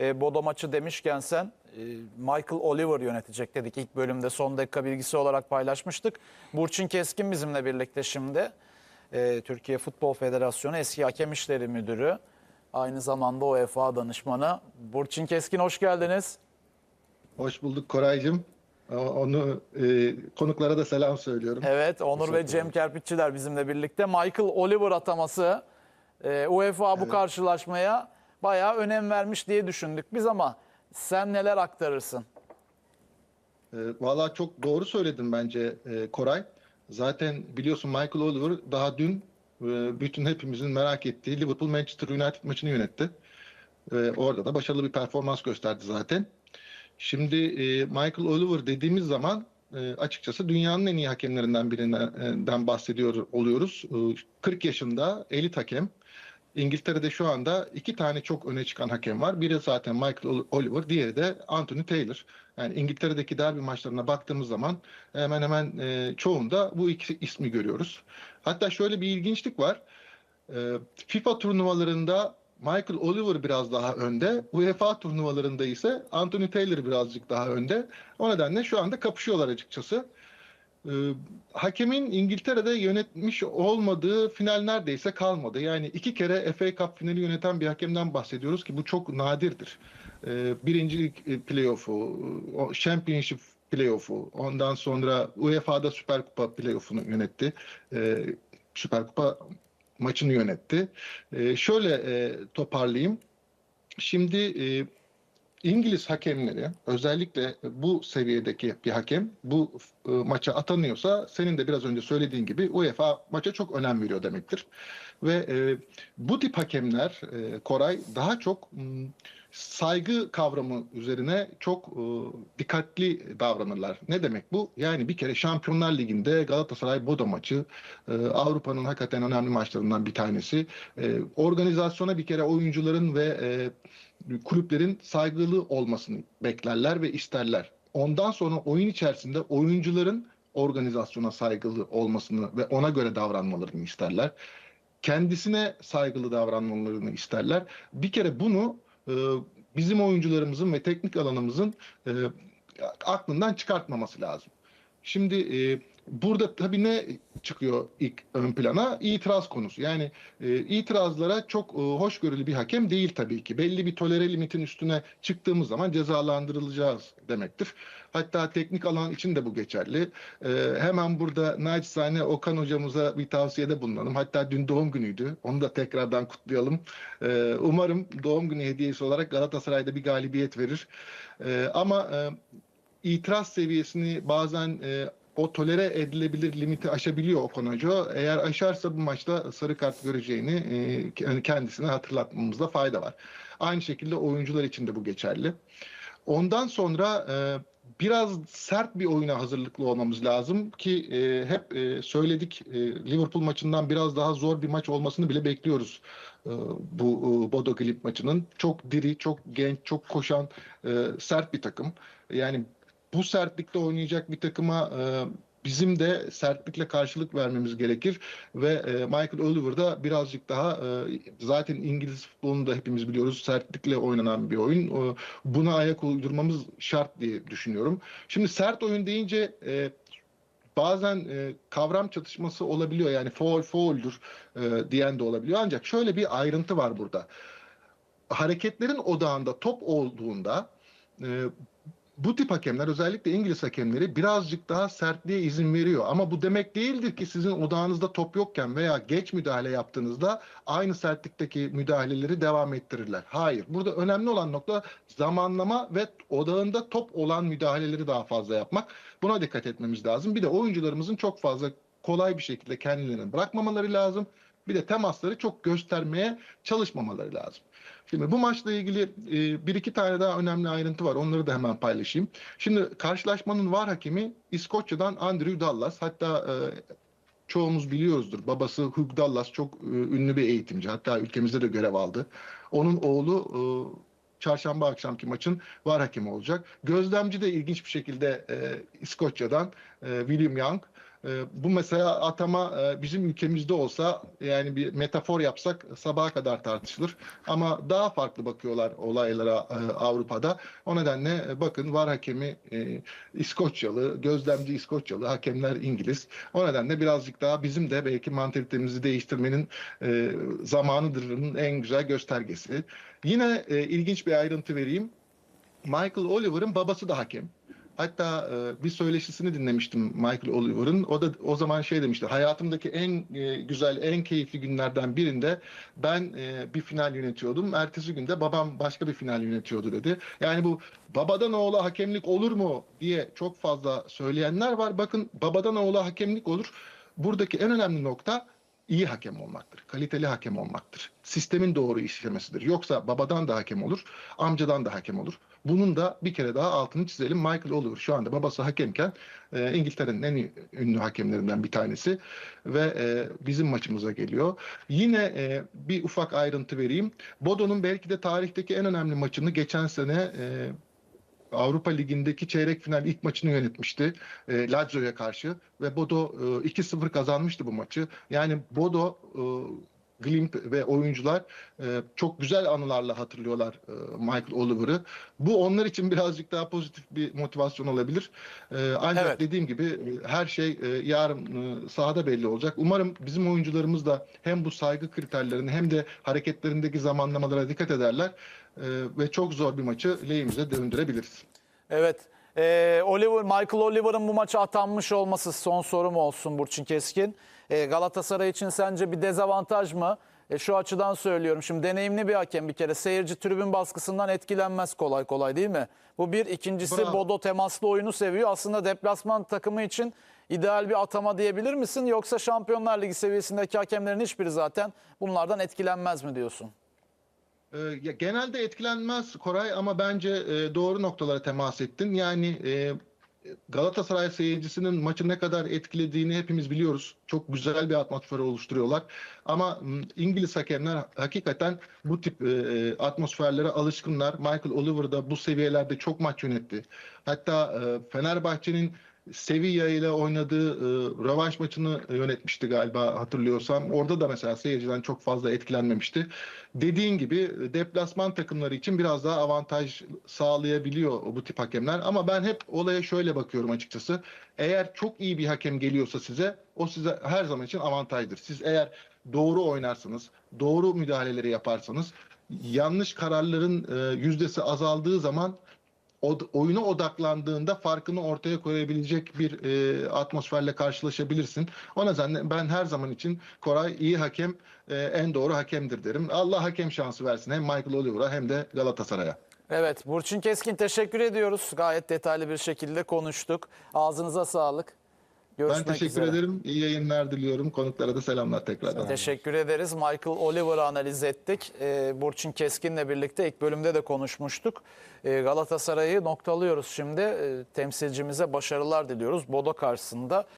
E, Bodo maçı demişken sen e, Michael Oliver yönetecek dedik ilk bölümde son dakika bilgisi olarak paylaşmıştık. Burçin Keskin bizimle birlikte şimdi. E, Türkiye Futbol Federasyonu eski hakem işleri müdürü. Aynı zamanda UEFA danışmanı. Burçin Keskin hoş geldiniz. Hoş bulduk Koraycığım. Onu e, konuklara da selam söylüyorum. Evet Onur ve Cem. Kerpiççiler bizimle birlikte. Michael Oliver ataması e, UEFA bu Evet. karşılaşmaya bayağı önem vermiş diye düşündük biz ama sen neler aktarırsın? E, Valla çok doğru söyledin bence e, Koray. Zaten biliyorsun Michael Oliver daha dün e, bütün hepimizin merak ettiği Liverpool Manchester United maçını yönetti. E, orada da başarılı bir performans gösterdi zaten. Şimdi e, Michael Oliver dediğimiz zaman e, açıkçası dünyanın en iyi hakemlerinden birinden bahsediyor oluyoruz. E, 40 yaşında elit hakem. İngiltere'de şu anda iki tane çok öne çıkan hakem var. Biri zaten Michael Oliver, diğeri de Anthony Taylor. Yani İngiltere'deki derbi maçlarına baktığımız zaman hemen hemen e, çoğunda bu iki ismi görüyoruz. Hatta şöyle bir ilginçlik var. E, FIFA turnuvalarında Michael Oliver biraz daha önde. UEFA turnuvalarında ise Anthony Taylor birazcık daha önde. O nedenle şu anda kapışıyorlar açıkçası. Ee, hakemin İngiltere'de yönetmiş olmadığı final neredeyse kalmadı. Yani iki kere FA Cup finali yöneten bir hakemden bahsediyoruz ki bu çok nadirdir. Ee, birincilik e, playoff'u, o Championship playoff'u, ondan sonra UEFA'da Süper Kupa playoff'unu yönetti. Ee, Süper Kupa maçını yönetti. Şöyle e, toparlayayım. Şimdi e, İngiliz hakemleri özellikle bu seviyedeki bir hakem bu e, maça atanıyorsa senin de biraz önce söylediğin gibi UEFA maça çok önem veriyor demektir. Ve e, bu tip hakemler e, Koray daha çok m, saygı kavramı üzerine çok e, dikkatli davranırlar. Ne demek bu? Yani bir kere Şampiyonlar Ligi'nde Galatasaray Bodo maçı e, Avrupa'nın hakikaten önemli maçlarından bir tanesi. E, organizasyona bir kere oyuncuların ve e, kulüplerin saygılı olmasını beklerler ve isterler. Ondan sonra oyun içerisinde oyuncuların organizasyona saygılı olmasını ve ona göre davranmalarını isterler. Kendisine saygılı davranmalarını isterler. Bir kere bunu e, bizim oyuncularımızın ve teknik alanımızın e, aklından çıkartmaması lazım. Şimdi e, burada tabii ne çıkıyor ilk ön plana? İtiraz konusu. Yani e, itirazlara çok e, hoşgörülü bir hakem değil tabii ki. Belli bir tolere limitin üstüne çıktığımız zaman cezalandırılacağız demektir. Hatta teknik alan için de bu geçerli. E, hemen burada naçizane Okan hocamıza bir tavsiyede bulunalım. Hatta dün doğum günüydü. Onu da tekrardan kutlayalım. E, umarım doğum günü hediyesi olarak Galatasaray'da bir galibiyet verir. E, ama e, itiraz seviyesini bazen e, o tolere edilebilir limiti aşabiliyor Okan Hoca. Eğer aşarsa bu maçta sarı kart göreceğini e, kendisine hatırlatmamızda fayda var. Aynı şekilde oyuncular için de bu geçerli. Ondan sonra e, biraz sert bir oyuna hazırlıklı olmamız lazım ki e, hep söyledik Liverpool maçından biraz daha zor bir maç olmasını bile bekliyoruz bu Bodo Glimt maçının. Çok diri, çok genç, çok koşan sert bir takım. Yani bu sertlikte oynayacak bir takıma e, bizim de sertlikle karşılık vermemiz gerekir ve e, Michael Oliver da birazcık daha e, zaten İngiliz futbolunu da hepimiz biliyoruz sertlikle oynanan bir oyun. E, buna ayak uydurmamız şart diye düşünüyorum. Şimdi sert oyun deyince e, bazen e, kavram çatışması olabiliyor. Yani foul fauldür e, diyen de olabiliyor. Ancak şöyle bir ayrıntı var burada. Hareketlerin odağında top olduğunda e, bu tip hakemler özellikle İngiliz hakemleri birazcık daha sertliğe izin veriyor. Ama bu demek değildir ki sizin odağınızda top yokken veya geç müdahale yaptığınızda aynı sertlikteki müdahaleleri devam ettirirler. Hayır. Burada önemli olan nokta zamanlama ve odağında top olan müdahaleleri daha fazla yapmak. Buna dikkat etmemiz lazım. Bir de oyuncularımızın çok fazla kolay bir şekilde kendilerini bırakmamaları lazım. Bir de temasları çok göstermeye çalışmamaları lazım. Şimdi bu maçla ilgili e, bir iki tane daha önemli ayrıntı var. Onları da hemen paylaşayım. Şimdi karşılaşmanın var hakemi İskoçya'dan Andrew Dallas. Hatta e, çoğumuz biliyoruzdur. Babası Hugh Dallas çok e, ünlü bir eğitimci. Hatta ülkemizde de görev aldı. Onun oğlu e, çarşamba akşamki maçın var hakemi olacak. Gözlemci de ilginç bir şekilde e, İskoçya'dan e, William Young. E, bu mesela atama e, bizim ülkemizde olsa yani bir metafor yapsak sabaha kadar tartışılır. Ama daha farklı bakıyorlar olaylara e, Avrupa'da. O nedenle e, bakın var hakemi İskoçyalı, gözlemci İskoçyalı, hakemler İngiliz. O nedenle birazcık daha bizim de belki mantalitemizi değiştirmenin zamanıdırın en güzel göstergesi. Yine ilginç bir ayrıntı vereyim. Michael Oliver'ın babası da hakem. Hatta e, bir söyleşisini dinlemiştim Michael Oliver'ın. O da o zaman şey demişti. Hayatımdaki en e, güzel, en keyifli günlerden birinde ben e, bir final yönetiyordum. Ertesi günde babam başka bir final yönetiyordu dedi. Yani bu babadan oğula hakemlik olur mu diye çok fazla söyleyenler var. Bakın babadan oğula hakemlik olur. Buradaki en önemli nokta iyi hakem olmaktır. Kaliteli hakem olmaktır. Sistemin doğru işlemesidir. Yoksa babadan da hakem olur, amcadan da hakem olur. Bunun da bir kere daha altını çizelim. Michael Oliver şu anda babası hakemken e, İngiltere'nin en ünlü hakemlerinden bir tanesi ve e, bizim maçımıza geliyor. Yine e, bir ufak ayrıntı vereyim. Bodo'nun belki de tarihteki en önemli maçını geçen sene e, Avrupa Ligi'ndeki çeyrek final ilk maçını yönetmişti e, Lazio'ya karşı ve Bodo e, 2-0 kazanmıştı bu maçı. Yani Bodo e, Glimp ve oyuncular e, çok güzel anılarla hatırlıyorlar e, Michael Oliver'ı. Bu onlar için birazcık daha pozitif bir motivasyon olabilir. E, ancak Evet. dediğim gibi e, her şey e, yarın e, sahada belli olacak. Umarım bizim oyuncularımız da hem bu saygı kriterlerine hem de hareketlerindeki zamanlamalara dikkat ederler e, ve çok zor bir maçı lehimize döndürebiliriz. Evet. Ee, Oliver, Michael Oliver'ın bu maça atanmış olması son sorum olsun Burçin Keskin. Ee, Galatasaray için sence bir dezavantaj mı? E, şu açıdan söylüyorum. Şimdi deneyimli bir hakem bir kere. Seyirci tribün baskısından etkilenmez kolay kolay değil mi? Bu bir. ikincisi Bravo. Bodo temaslı oyunu seviyor. Aslında deplasman takımı için ideal bir atama diyebilir misin? Yoksa Şampiyonlar Ligi seviyesindeki hakemlerin hiçbiri zaten bunlardan etkilenmez mi diyorsun? Ee, ya genelde etkilenmez Koray ama bence e, doğru noktalara temas ettin. Yani e, Galatasaray seyircisinin maçı ne kadar etkilediğini hepimiz biliyoruz. Çok güzel bir atmosfer oluşturuyorlar. Ama İngiliz hakemler hakikaten bu tip e, e, atmosferlere alışkınlar. Michael Oliver da bu seviyelerde çok maç yönetti. Hatta e, Fenerbahçe'nin Sevilla ile oynadığı e, rövanş maçını yönetmişti galiba hatırlıyorsam. Orada da mesela seyirciden çok fazla etkilenmemişti. Dediğin gibi e, deplasman takımları için biraz daha avantaj sağlayabiliyor bu tip hakemler. Ama ben hep olaya şöyle bakıyorum açıkçası. Eğer çok iyi bir hakem geliyorsa size o size her zaman için avantajdır. Siz eğer doğru oynarsanız, doğru müdahaleleri yaparsanız yanlış kararların e, yüzdesi azaldığı zaman o, oyuna odaklandığında farkını ortaya koyabilecek bir e, atmosferle karşılaşabilirsin. O nedenle ben her zaman için Koray iyi hakem e, en doğru hakemdir derim. Allah hakem şansı versin hem Michael Oliver'a hem de Galatasaray'a. Evet Burçin Keskin teşekkür ediyoruz. Gayet detaylı bir şekilde konuştuk. Ağzınıza sağlık. Görüşmek ben teşekkür üzere. ederim. İyi yayınlar diliyorum. Konuklara da selamlar tekrardan. Teşekkür ederiz. Michael Oliver'ı analiz ettik. Ee, Burçin Keskin'le birlikte ilk bölümde de konuşmuştuk. Ee, Galatasaray'ı noktalıyoruz şimdi. Ee, temsilcimize başarılar diliyoruz Bodo karşısında.